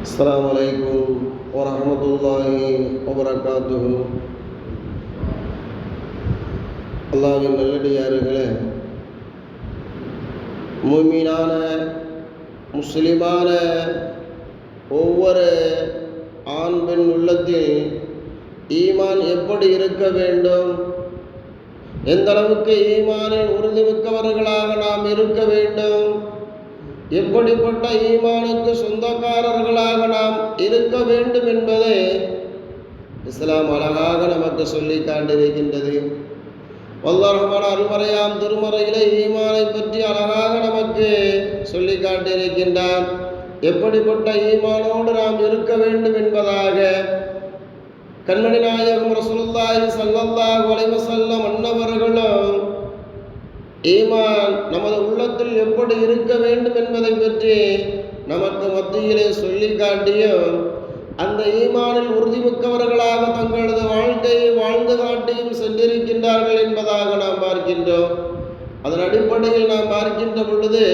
السلام عليكم ورحمة الله وبركاته அல்லாவின் நல்லடியார்களே மூமீனான முஸ்லிமான ஒவ்வொரு ஆண் பெண் உள்ளத்தில் ஈமான் எப்படி இருக்க வேண்டும் எந்த அளவுக்கு ஈமானில் உறுதிமிக்கவர்களாக நாம் இருக்க வேண்டும் எப்படிப்பட்ட ஈமானுக்கு சொந்தக்காரர்களாக நாம் இருக்க வேண்டும் என்பதை இஸ்லாம் அழகாக நமக்கு சொல்லி காண்டிருக்கின்றது. வல்லரகமான அருமறையாம் திருமறையிலே ஈமானை பற்றி அழகாக நமக்கு சொல்லி காட்டியிருக்கின்றான் எப்படிப்பட்ட ஈமானோடு நாம் இருக்க வேண்டும் என்பதாக கண்மணி நாயகம் ரசூலுல்லாஹி ஸல்லல்லாஹு அலைஹி வஸல்லம் அன்னவர்களும் ஈமான் நமது உள்ளத்தில் எப்படி இருக்க வேண்டும் என்பதை பற்றி நமக்கு மத்தியிலே சொல்லி காட்டியும் அந்த ஈமானில் உறுதிமிக்கவர்களாக தங்களது வாழ்க்கையை வாழ்ந்து காட்டியும் சென்றிருக்கின்றார்கள் என்பதாக நாம் பார்க்கின்றோம். அதன் அடிப்படையில் நாம் பார்க்கின்ற பொழுது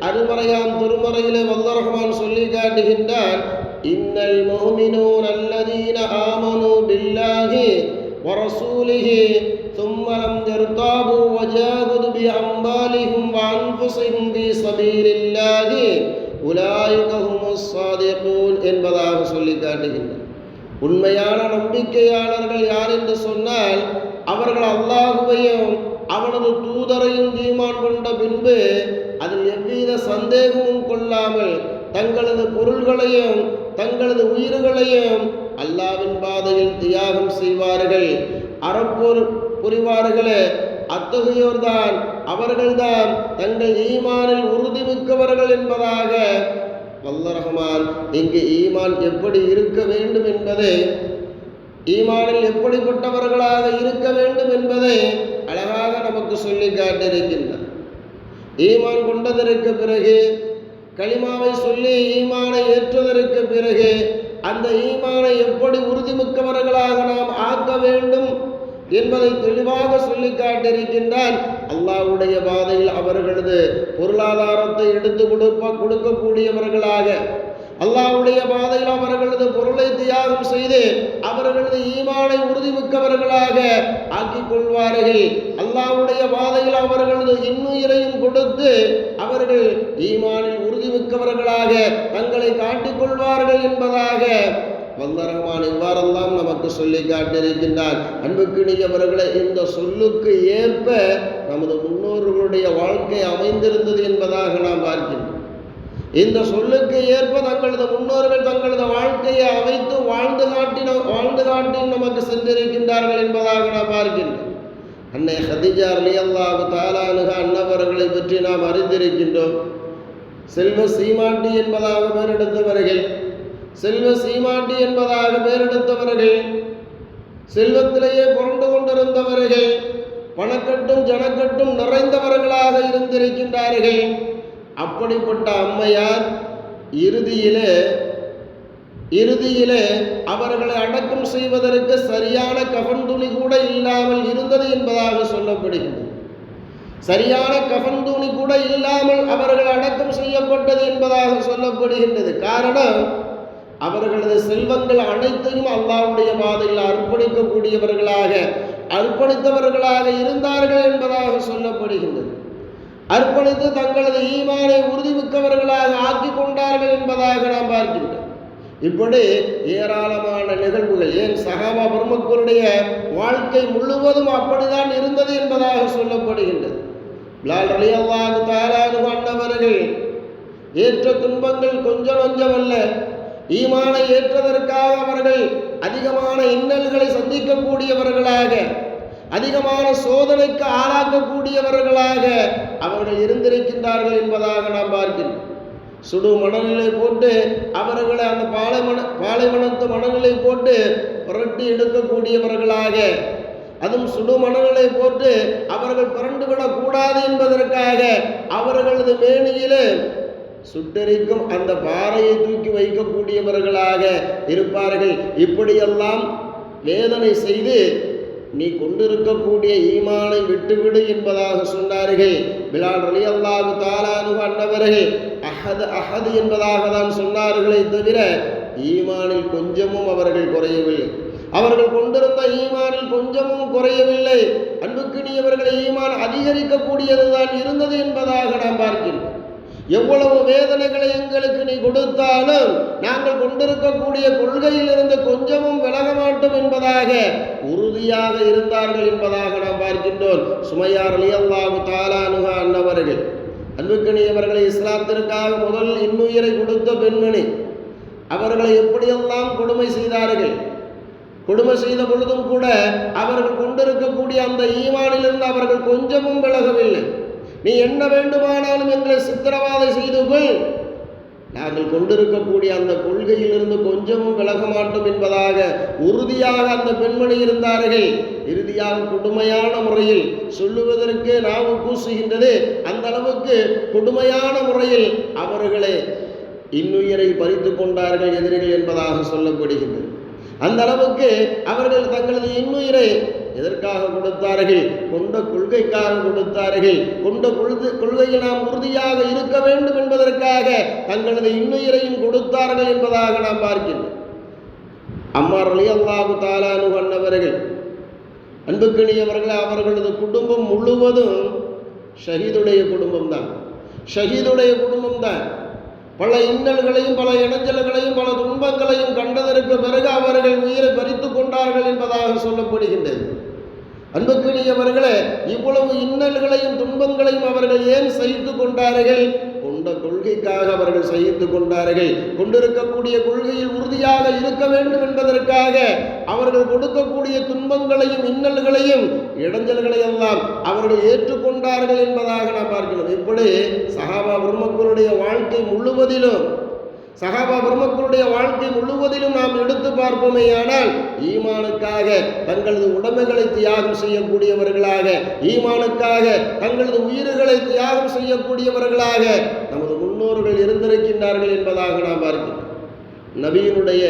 அருமறையாம் திருமறையிலே வல்லரகமான் சொல்லி காட்டுகின்றார் இன்னல் மோமினோர் அல்லதீன ஆமனோ பில்லாகி வரசூலிகி அன்ஃபுசிஹும் ஃபி சபீலில்லாஹி உலாயிக என்பதாக சொல்லி காட்டுகின்றனர் உண்மையான நம்பிக்கையாளர்கள் யார் என்று சொன்னால் அவர்கள் அல்லாஹுவையும் அவனது தூதரையும் ஈமான் கொண்ட பின்பு அதில் எவ்வித சந்தேகமும் கொள்ளாமல் தங்களது பொருள்களையும் தங்களது உயிர்களையும் அல்லாவின் பாதையில் தியாகம் செய்வார்கள் அறப்போர் புரிவார்களே அத்தகையோர்தான் அவர்கள்தான் தங்கள் ஈமானில் உறுதிமிக்கவர்கள் என்பதாக வல்லரஹமான் இங்கு ஈமான் எப்படி இருக்க வேண்டும் என்பதை ஈமானில் எப்படிப்பட்டவர்களாக இருக்க வேண்டும் என்பதை அழகாக நமக்கு சொல்லி காட்டியிருக்கின்றார். ஈமான் கொண்டதற்கு பிறகு களிமாவை சொல்லி ஈமானை ஏற்றுவதற்கு பிறகு அந்த ஈமானை எப்படி உறுதிமிக்கவர்களாக நாம் என்பதை தெளிவாக சொல்லி காட்டியிருக்கின்றான். அல்லாவுடைய பாதையில் அவர்களது பொருளாதாரத்தை எடுத்து கொடுப்ப கொடுக்கக்கூடியவர்களாக. அல்லாவுடைய பாதையில் அவர்களது பொருளை தியாகம் செய்து அவர்களது ஈமானை உறுதிமிக்கவர்களாக ஆக்கிக் கொள்வார்கள். அல்லாவுடைய பாதையில் அவர்களது இன்னுயிரையும் கொடுத்து அவர்கள் ஈமானில் உறுதிமிக்கவர்களாக தங்களை காட்டிக் கொள்வார்கள் வல்ல வல்லரகமான் இவ்வாறெல்லாம் நமக்கு சொல்லி காட்டியிருக்கின்றார். அன்புக்கிணியவர்களை இந்த சொல்லுக்கு ஏற்ப நமது முன்னோர்களுடைய வாழ்க்கை அமைந்திருந்தது என்பதாக நாம் பார்க்கின்றோம். இந்த சொல்லுக்கு ஏற்ப தங்களது முன்னோர்கள் தங்களது வாழ்க்கையை அமைத்து வாழ்ந்து காட்டின வாழ்ந்து காட்டி நமக்கு சென்றிருக்கின்றார்கள் என்பதாக நாம் பார்க்கின்றோம். அன்னை ஹதிஜா அலி அல்லாஹு தாலானுக அன்னவர்களை பற்றி நாம் அறிந்திருக்கின்றோம். செல்வ சீமாட்டி என்பதாக பெயரெடுத்தவர்கள் செல்வ சீமாண்டி என்பதாக பெயரெடுத்தவர்கள் செல்வத்திலேயே புரண்டு கொண்டிருந்தவர்கள் பணக்கட்டும் ஜனக்கட்டும் நிறைந்தவர்களாக இருந்திருக்கின்றார்கள். அப்படிப்பட்ட அம்மையார் இறுதியிலே இறுதியிலே அவர்களை அடக்கம் செய்வதற்கு சரியான கஃன் துணி கூட இல்லாமல் இருந்தது என்பதாக சொல்லப்படுகிறது. சரியான கஃன் துணி கூட இல்லாமல் அவர்கள் அடக்கம் செய்யப்பட்டது என்பதாக சொல்லப்படுகின்றது. காரணம் அவர்களது செல்வங்கள் அனைத்தையும் அல்லாவுடைய பாதையில் அர்ப்பணிக்கக்கூடியவர்களாக அர்ப்பணித்தவர்களாக இருந்தார்கள் என்பதாக சொல்லப்படுகின்றது. அர்ப்பணித்து தங்களது ஈமானை உறுதிமிக்கவர்களாக ஆக்கி கொண்டார்கள் என்பதாக நாம் பார்க்கின்றோம். இப்படி ஏராளமான நிகழ்வுகள் ஏன் சகாபா பிரம்மக்களுடைய வாழ்க்கை முழுவதும் அப்படிதான் இருந்தது என்பதாக சொல்லப்படுகின்றது. பிலால் அலியல்லாஹு தாலானு அண்ணவர்கள் ஏற்ற துன்பங்கள் கொஞ்சம் கொஞ்சமல்ல ஈமானை ஏற்றதற்காக அவர்கள் அதிகமான இன்னல்களை சந்திக்கக்கூடியவர்களாக அதிகமான சோதனைக்கு ஆளாக்கக்கூடியவர்களாக அவர்கள் இருந்திருக்கின்றார்கள் என்பதாக நாம் பார்க்கிறோம் சுடு மணநிலை போட்டு அவர்களை அந்த பாலைமண பாலைவனத்து மணநிலை போட்டு புரட்டி எடுக்கக்கூடியவர்களாக அதுவும் சுடு மனநிலை போட்டு அவர்கள் புரண்டுவிடக் கூடாது என்பதற்காக அவர்களது மேனியிலே சுட்டெரிக்கும் அந்த பாறையை தூக்கி வைக்கக்கூடியவர்களாக இருப்பார்கள். இப்படியெல்லாம் வேதனை செய்து நீ கொண்டிருக்கக்கூடிய ஈமானை விட்டுவிடு என்பதாக சொன்னார்கள். பிலால் ரலி அல்லாஹு தாலானு அன்னவர்கள் அஹது அஹது என்பதாக தான் சொன்னார்களே தவிர ஈமானில் கொஞ்சமும் அவர்கள் குறையவில்லை. அவர்கள் கொண்டிருந்த ஈமானில் கொஞ்சமும் குறையவில்லை. அன்புக்கினியவர்களை ஈமான் அதிகரிக்கக்கூடியதுதான் இருந்தது என்பதாக நாம் பார்க்கிறோம் எவ்வளவு வேதனைகளை எங்களுக்கு நீ கொடுத்தாலும் நாங்கள் கொண்டிருக்கக்கூடிய கொள்கையிலிருந்து கொஞ்சமும் விலக மாட்டோம் என்பதாக உறுதியாக இருந்தார்கள் என்பதாக நாம் பார்க்கின்றோம். சுமையார் அலியல்லாஹு தாலானுகா அன்னவர்கள். அன்புக்கணியவர்களை இஸ்லாத்திற்காக முதல் இன்னுயிரை கொடுத்த பெண்மணி. அவர்களை எப்படியெல்லாம் கொடுமை செய்தார்கள்? கொடுமை செய்த பொழுதும் கூட அவர்கள் கொண்டிருக்கக்கூடிய அந்த ஈமானிலிருந்து அவர்கள் கொஞ்சமும் விலகவில்லை. நீ என்ன வேண்டுமானாலும் எங்களை சித்திரவாதை செய்து கொள். நாங்கள் கொண்டிருக்கக்கூடிய அந்த கொள்கையிலிருந்து கொஞ்சமும் விலக மாட்டோம் என்பதாக உறுதியாக அந்த பெண்மணி இருந்தார்கள். இறுதியாக கொடுமையான முறையில் சொல்லுவதற்கு நாவு கூசுகின்றது அந்த அளவுக்கு கொடுமையான முறையில் அவர்களை இன்னுயிரை பறித்து கொண்டார்கள் எதிரிகள் என்பதாக சொல்லப்படுகின்றது. அந்த அளவுக்கு அவர்கள் தங்களது இன்னுயிரை எதற்காக கொடுத்தார்கள்? கொண்ட கொள்கைக்காக கொடுத்தார்கள். கொண்ட கொள்கை கொள்கையில் நாம் உறுதியாக இருக்க வேண்டும் என்பதற்காக தங்களது இன்னுயிரையும் கொடுத்தார்கள் என்பதாக நாம் பார்க்கின்றோம். அம்மார் அலி அல்லாஹு தாலானு அன்னவர்கள் அன்புக்கணியவர்கள் அவர்களது குடும்பம் முழுவதும் ஷஹீதுடைய குடும்பம் தான் ஷஹீதுடைய குடும்பம் தான் பல இன்னல்களையும் பல இணைஞ்சல்களையும் பல துன்பங்களையும் கண்டதற்கு பிறகு அவர்கள் உயிரை பறித்து கொண்டார்கள் என்பதாக சொல்லப்படுகின்றது. அன்புக்குரியவர்களே இவ்வளவு இன்னல்களையும் துன்பங்களையும் அவர்கள் ஏன் சகித்து கொண்டார்கள்? கொண்ட கொள்கைக்காக அவர்கள் சகித்து கொண்டார்கள். கொண்டிருக்கக்கூடிய கொள்கையில் உறுதியாக இருக்க வேண்டும் என்பதற்காக அவர்கள் கொடுக்கக்கூடிய துன்பங்களையும் இன்னல்களையும் இடைஞ்சல்களை எல்லாம் அவர்கள் ஏற்றுக்கொண்டார்கள் என்பதாக நாம் பார்க்கிறோம். இப்படி சஹாபா பிரம்மக்களுடைய வாழ்க்கை முழுவதிலும் சகாபா பிரம்மக்களுடைய வாழ்க்கை முழுவதிலும் நாம் எடுத்து பார்ப்போமே ஆனால் ஈமானுக்காக தங்களது உடமைகளை தியாகம் செய்யக்கூடியவர்களாக ஈமானுக்காக தங்களது உயிர்களை தியாகம் செய்யக்கூடியவர்களாக நமது முன்னோர்கள் இருந்திருக்கின்றார்கள் என்பதாக நாம் பார்க்கிறோம். நபியினுடைய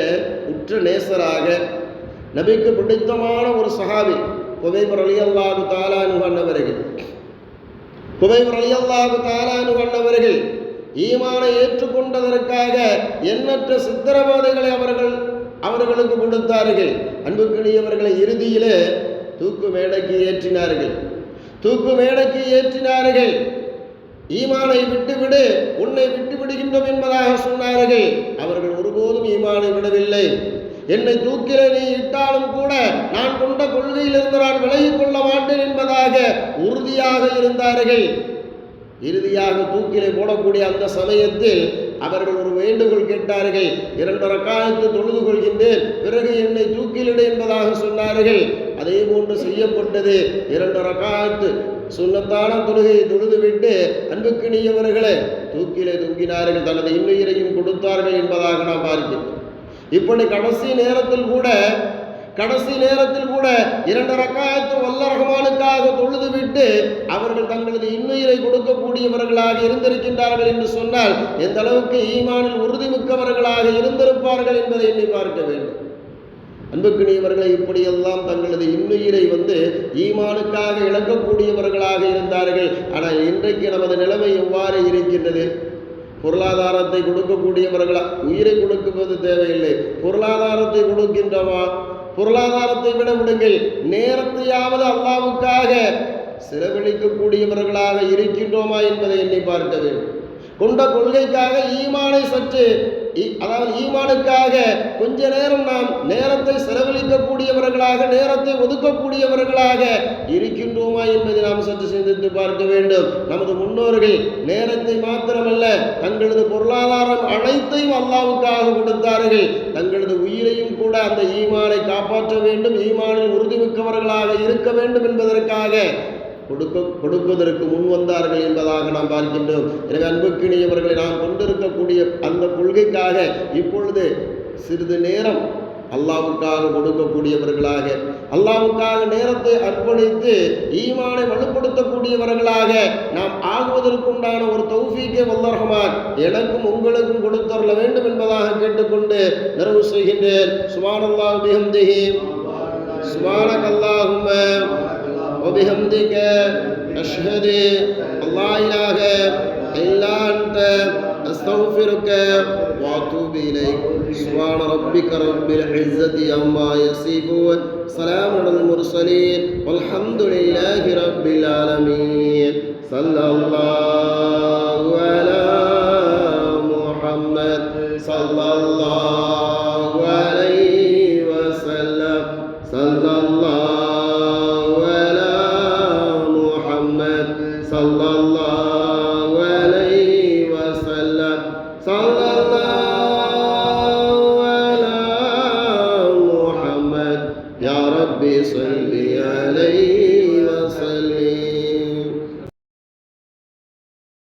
உற்ற நேசராக நபிக்கு பிடித்தமான ஒரு சகாபி குவைபர் அலி தாலானு அன்னவர்கள். குவைபர் தாலானு அன்னவர்கள் ஈமானை ஏற்றுக்கொண்டதற்காக எண்ணற்ற சித்திரவாதைகளை அவர்கள் அவர்களுக்கு கொடுத்தார்கள். அன்புக்கினியவர்களை இறுதியிலே தூக்கு மேடைக்கு ஏற்றினார்கள். தூக்கு மேடைக்கு ஏற்றினார்கள். ஈமானை விட்டுவிடு உன்னை விட்டு விடுகின்றோம் என்பதாக சொன்னார்கள். அவர்கள் ஒருபோதும் ஈமானை விடவில்லை. என்னை தூக்கில நீ இட்டாலும் கூட நான் கொண்ட கொள்கையிலிருந்து நான் விலகிக் கொள்ள மாட்டேன் என்பதாக உறுதியாக இருந்தார்கள். இறுதியாக தூக்கிலே போடக்கூடிய அந்த சமயத்தில் அவர்கள் ஒரு வேண்டுகோள் கேட்டார்கள் இரண்டு ரக்காயத்து தொழுது கொள்கின்றேன் பிறகு என்னை தூக்கிலிடு என்பதாக சொன்னார்கள். அதே போன்று செய்யப்பட்டது. இரண்டு ரக்காயத்து சுண்ணத்தான தொழுகையை தொழுதுவிட்டு அன்புக்கு நீயவர்களே தூக்கிலே தூங்கினார்கள் தனது இன்னுயிரையும் கொடுத்தார்கள் என்பதாக நாம் பார்க்கிறோம் இப்படி கடைசி நேரத்தில் கூட கடைசி நேரத்தில் கூட இரண்டு ரக்காயத்து வல்ல ரகமானுக்காக தொழுது விட்டு அவர்கள் தங்களது இன்னுயிரை கொடுக்கக்கூடியவர்களாக இருந்திருக்கின்றார்கள் என்று சொன்னால் எந்த அளவுக்கு ஈமானில் உறுதிமிக்கவர்களாக இருந்திருப்பார்கள் என்பதை எண்ணி பார்க்க வேண்டும். அன்புக்கினியவர்களை இப்படியெல்லாம் தங்களது இன்னுயிரை வந்து ஈமானுக்காக இழக்கக்கூடியவர்களாக இருந்தார்கள். ஆனால் இன்றைக்கு நமது நிலைமை எவ்வாறு இருக்கின்றது? பொருளாதாரத்தை கொடுக்கக்கூடியவர்களா? உயிரை கொடுக்குவது தேவையில்லை. பொருளாதாரத்தை கொடுக்கின்றவா பொருளாதாரத்தை விட விடுங்கள். நேரத்தையாவது அல்லாவுக்காக செலவழிக்கக்கூடியவர்களாக இருக்கின்றோமா என்பதை எண்ணி பார்க்க வேண்டும். கொண்ட கொள்கைக்காக ஈமானை சற்று அதாவது ஈமானுக்காக கொஞ்ச நேரம் நாம் நேரத்தை செலவழிக்கக்கூடியவர்களாக நேரத்தை ஒதுக்கக்கூடியவர்களாக இருக்கின்றோமா என்பதை நாம் சற்று சிந்தித்து பார்க்க வேண்டும். நமது முன்னோர்கள் நேரத்தை மாத்திரமல்ல தங்களது பொருளாதாரம் அனைத்தையும் அல்லாவுக்காக கொடுத்தார்கள். தங்களது உயிரையும் கூட அந்த ஈமானை காப்பாற்ற வேண்டும் ஈமானில் உறுதிமிக்கவர்களாக இருக்க வேண்டும் என்பதற்காக கொடுக்க கொடுப்பதற்கு முன் வந்தார்கள் என்பதாக நாம் பார்க்கின்றோம். எனவே அன்புக்கினியவர்களை நாம் கொண்டிருக்கக்கூடிய அந்த கொள்கைக்காக இப்பொழுது சிறிது நேரம் அல்லாவுக்காக கொடுக்கக்கூடியவர்களாக அல்லாவுக்காக நேரத்தை அர்ப்பணித்து ஈமானை வலுப்படுத்தக்கூடியவர்களாக நாம் ஆகுவதற்குண்டான ஒரு தௌஃபீக்கே வல்லரஹமான் எனக்கும் உங்களுக்கும் கொடுத்தரல வேண்டும் என்பதாக கேட்டுக்கொண்டு நிறைவு செய்கின்றேன். சுபானல்லாஹ் பிஹம்திஹி. சுபானக் அல்லாஹும்ம وبحمدك أشهد لا إله إلا أنت أستغفرك وأتوب إليك. سبحان ربك رب العزة عما يصفون. سلام على المرسلين. والحمد لله رب العالمين. صلى الله সাল্লাহ